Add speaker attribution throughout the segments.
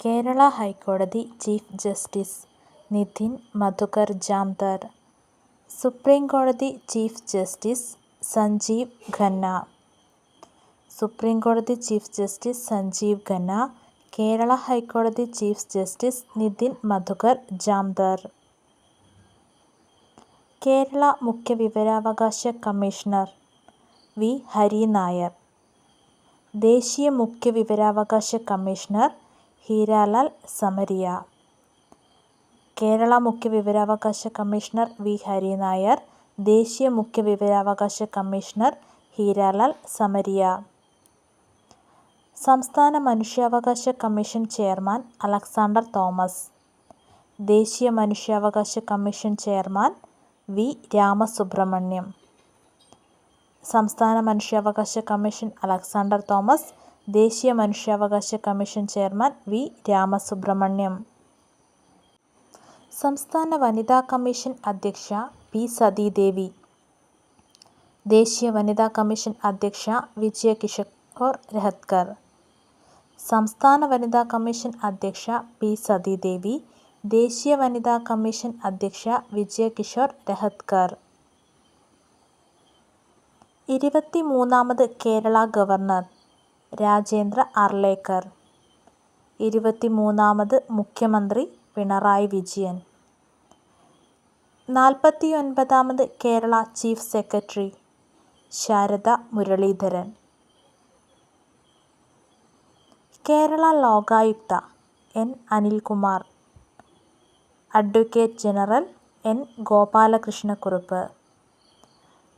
Speaker 1: കേരള ഹൈക്കോടതി chief justice Nitin Madhukar Jamdar supreme കോടതി chief justice Sanjiv Khanna supreme കോടതി chief justice Sanjiv Khanna Kerala ഹൈക്കോടതി chief justice Nitin Madhukar Jamdar. Kerala മുഖ്യ വിവരാവകാശ കമ്മീഷണർ വി. ഹരി നായർ ദേശീയ മുഖ്യ വിവരാവകാശ കമ്മീഷണർ ഹീരാലാൽ സമരിയ. കേരള മുഖ്യ വിവരാവകാശ കമ്മീഷണർ വി. ഹരിനായർ ദേശീയ മുഖ്യ വിവരാവകാശ കമ്മീഷണർ ഹീരാലാൽ സമരിയ. സംസ്ഥാന മനുഷ്യാവകാശ കമ്മീഷൻ ചെയർമാൻ അലക്സാണ്ടർ തോമസ്. ദേശീയ മനുഷ്യാവകാശ കമ്മീഷൻ ചെയർമാൻ വി. രാമസുബ്രഹ്മണ്യം. സംസ്ഥാന മനുഷ്യാവകാശ കമ്മീഷൻ അലക്സാണ്ടർ തോമസ് ദേശീയ മനുഷ്യാവകാശ കമ്മീഷൻ ചെയർമാൻ വി രാമസുബ്രഹ്മണ്യം. സംസ്ഥാന വനിതാ കമ്മീഷൻ അധ്യക്ഷ പി സതീദേവി. ദേശീയ വനിതാ കമ്മീഷൻ അധ്യക്ഷ വിജയ കിഷോർ രഹത്കർ. സംസ്ഥാന വനിതാ കമ്മീഷൻ അധ്യക്ഷ പി സതീദേവി. ദേശീയ വനിതാ കമ്മീഷൻ അധ്യക്ഷ വിജയ കിഷോർ രഹത്കർ. ഇരുപത്തിമൂന്നാമത് കേരള ഗവർണർ. രാജേന്ദ്ര അർലേക്കർ ഇരുപത്തിമൂന്നാമത് മുഖ്യമന്ത്രി Pinarayi Vijayan. നാൽപ്പത്തിയൊൻപതാമത് Kerala chief secretary Sharada Muraleedharan. Kerala Lokayukta N Anilkumar. Advocate general N Gopalakrishna Kurup.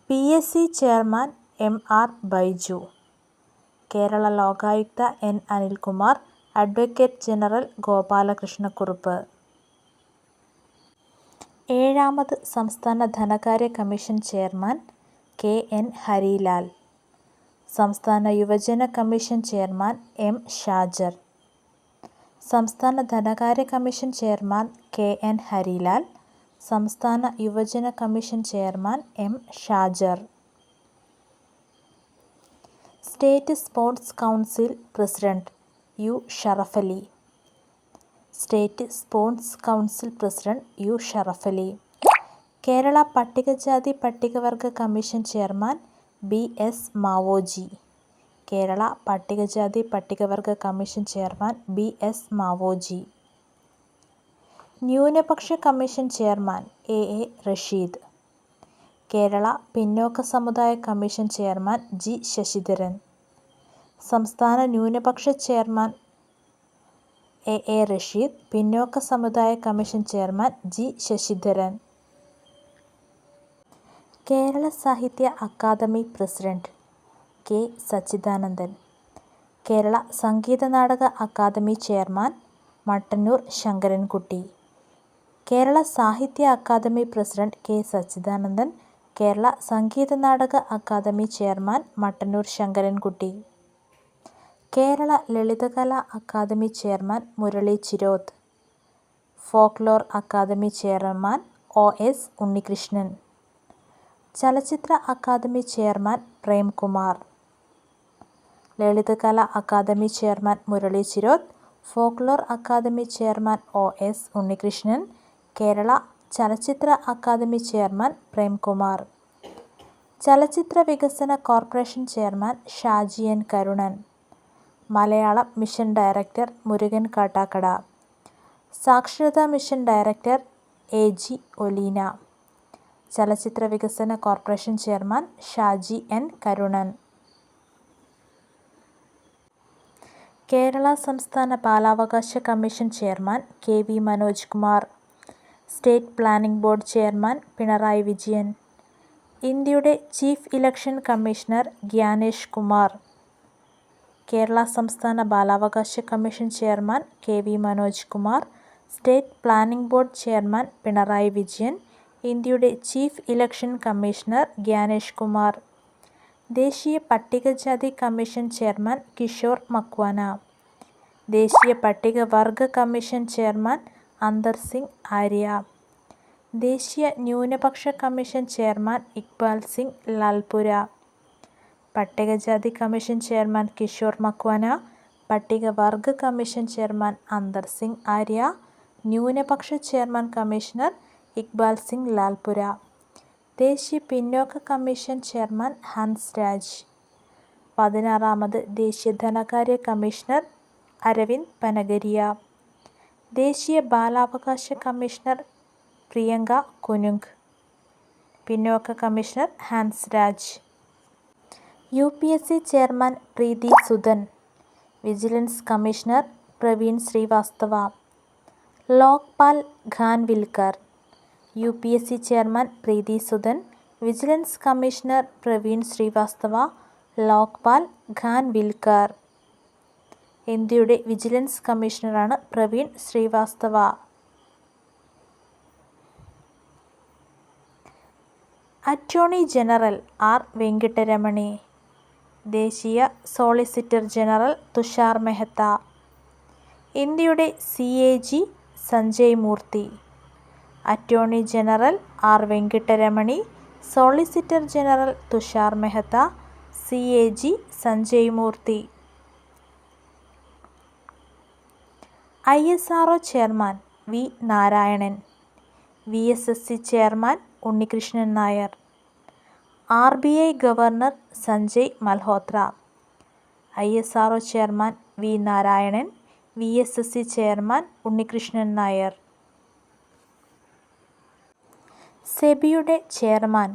Speaker 1: P S C chairman M R Baiju. Kerala Lokayukta N Anilkumar advocate general Gopalakrishna Kurup. ഏഴാമത് സംസ്ഥാന ധനകാര്യ commission chairman K N Harilal. സംസ്ഥാന യുവജന commission chairman M Shajar. സംസ്ഥാന ധനകാര്യ commission chairman K N Harilal സംസ്ഥാന യുവജന commission chairman M Shajar. State sports council president U. Sharafali state sports council president U. Sharafali Kerala പട്ടികജാതി പട്ടികവർഗ commission chairman B. S. Mavoji. Kerala പട്ടികജാതി പട്ടികവർഗ commission chairman B. S. Mavoji. ന്യൂനപക്ഷ commission chairman A. A. Rasheed. Kerala പിന്നോക്ക സമുദായ commission chairman G. Sasidharan. സംസ്ഥാന ന്യൂനപക്ഷ chairman A A Rasheed പിന്നോക്ക സമുദായ commission chairman G Sasidharan. Kerala സാഹിത്യ academy president K Sachidanandan. Kerala സംഗീത നാടക അക്കാദമി ചെയർമാൻ മട്ടന്നൂർ ശങ്കരൻകുട്ടി. കേരള സാഹിത്യ academy president K Sachidanandan Kerala Sangeetha Nataka academy chairman Mattannur Sankarankutty. Kerala Lalithakala academy chairman Murali Chirot folklore academy chairman O S Unnikrishnan ചലച്ചിത്ര academy chairman Premkumar Lalithakala academy chairman Murali Chirot folklore academy chairman O S Unnikrishnan Kerala ചലച്ചിത്ര academy chairman Premkumar ചലച്ചിത്ര വികസന corporation chairman Shaji N Karunan Malayalam mission director Murukan Kattakkada. സാക്ഷരതാ mission director A G Oleena. ചലച്ചിത്ര വികസന corporation chairman Shaji N Karunan. Kerala സംസ്ഥാന ബാലാവകാശ commission chairman K V Manoj Kumar. State planning board chairman Pinarayi Vijayan. ഇന്ത്യയുടെ chief election commissioner Gyanesh Kumar. Kerala സംസ്ഥാന ബാലാവകാശ commission chairman K V Manoj Kumar state planning board chairman Pinarayi Vijayan ഇന്ത്യയുടെ chief election commissioner Gyanesh Kumar ദേശീയ പട്ടികജാതി commission chairman Kishore Makwana ദേശീയ പട്ടികവർഗ commission chairman അന്തർ സിംഗ് ആര്യ ദേശീയ ന്യൂനപക്ഷ കമ്മീഷൻ ചെയർമാൻ ഇക്ബാൽ സിംഗ് ലാൽപുര. പട്ടികജാതി കമ്മീഷൻ ചെയർമാൻ കിഷോർ മക്വാന പട്ടികവർഗ കമ്മീഷൻ ചെയർമാൻ അന്തർ സിംഗ് ആര്യ ന്യൂനപക്ഷ ചെയർമാൻ കമ്മീഷണർ ഇക്ബാൽ സിംഗ് ലാൽപുര ദേശീയ പിന്നോക്ക കമ്മീഷൻ ചെയർമാൻ ഹൻസ് രാജ് പതിനാറാമത് ദേശീയ ധനകാര്യ കമ്മീഷണർ അരവിന്ദ് പനഗരിയ ദേശീയ ബാലാവകാശ കമ്മീഷണർ പ്രിയങ്ക കുനുങ് പിന്നോക്ക commissioner Hans Raj. U P S C chairman Preeti Sudan vigilance commissioner Praveen Srivastava Lokpal Khanwilkar U P S C chairman Preeti Sudan vigilance commissioner Praveen Srivastava Lokpal Khanwilkar. ഇന്ത്യയുടെ vigilance കമ്മീഷണറാണ് Praveen Srivastava. Attorney general R Venkataramani ദേശീയ solicitor general Tushar Mehta ഇന്ത്യയുടെ C A G Sanjay Murthy. Attorney general R Venkataramani solicitor general Tushar Mehta C A G Sanjay Murthy. I S R chairman V Narayanan V S S C chairman Unnikrishnan Nair. R B I governor Sanjay Malhotra I S R O chairman V Narayanan V S S C chairman Unnikrishnan Nair. സെബിയുടെ chairman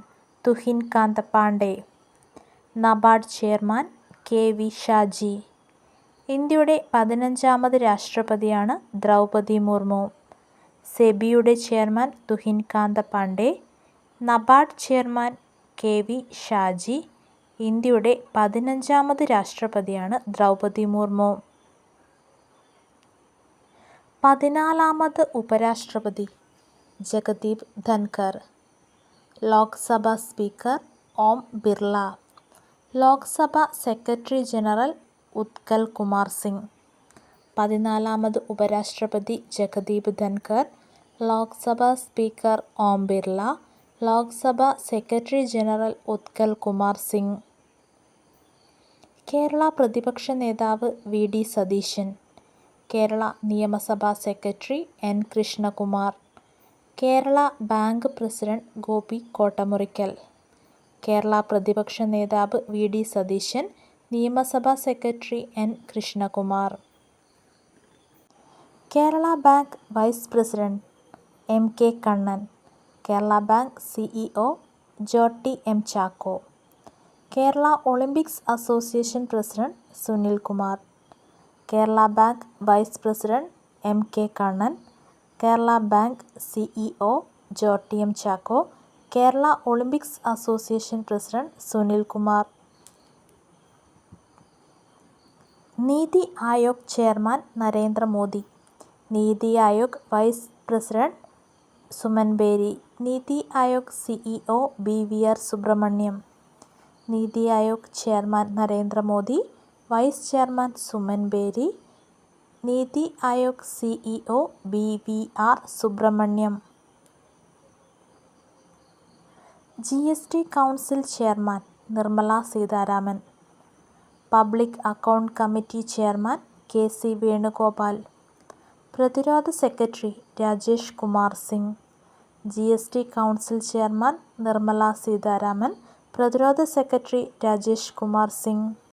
Speaker 1: Tuhin Kanta Pandey NABARD chairman K V Shaji. ഇന്ത്യയുടെ പതിനഞ്ചാമത് രാഷ്ട്രപതിയാണ് Droupadi Murmu. സെബിയുടെ chairman Tuhin Kanta Pandey NABARD chairman K V Shaji ഇന്ത്യയുടെ പതിനഞ്ചാമത് രാഷ്ട്രപതിയാണ് ദ്രൗപദി മുർമു. പതിനാലാമത് ഉപരാഷ്ട്രപതി Jagdeep Dhankhar Lok Sabha speaker Om Birla. Lok Sabha secretary general Utkal Kumar Singh. പതിനാലാമത് ഉപരാഷ്ട്രപതി Jagdeep Dhankhar Lok Sabha speaker Om Birla. Lok Sabha secretary general Utkal Kumar Singh. Kerala പ്രതിപക്ഷ നേതാവ് V. D. Satheesan. Kerala നിയമസഭാ secretary N. Krishnakumar. Kerala bank president Gopi Kottamurickal. Kerala പ്രതിപക്ഷ നേതാവ് V. D. Satheesan നിയമസഭാ secretary N. Krishnakumar. Kerala bank vice president M. K. Kannan. Kerala bank CEO Jorty M Chacko. Kerala Olympics association president Sunil Kumar. Kerala bank vice president M K Kannan. Kerala bank CEO Jorty M Chacko. Kerala Olympics association president Sunil Kumar. NITI Aayog chairman Narendra Modi. NITI Aayog vice president Suman Bery. NITI Aayog CEO B V R Subrahmanyam. NITI Aayog chairman Narendra Modi vice chairman Suman Bery NITI Aayog CEO B V R Subrahmanyam. G S T council chairman Nirmala Sitharaman. Public account committee chairman K C Venugopal. പ്രതിരോധ secretary Rajesh Kumar Singh. G S T council chairman Nirmala Sitharaman പ്രതിരോധ secretary Rajesh Kumar Singh.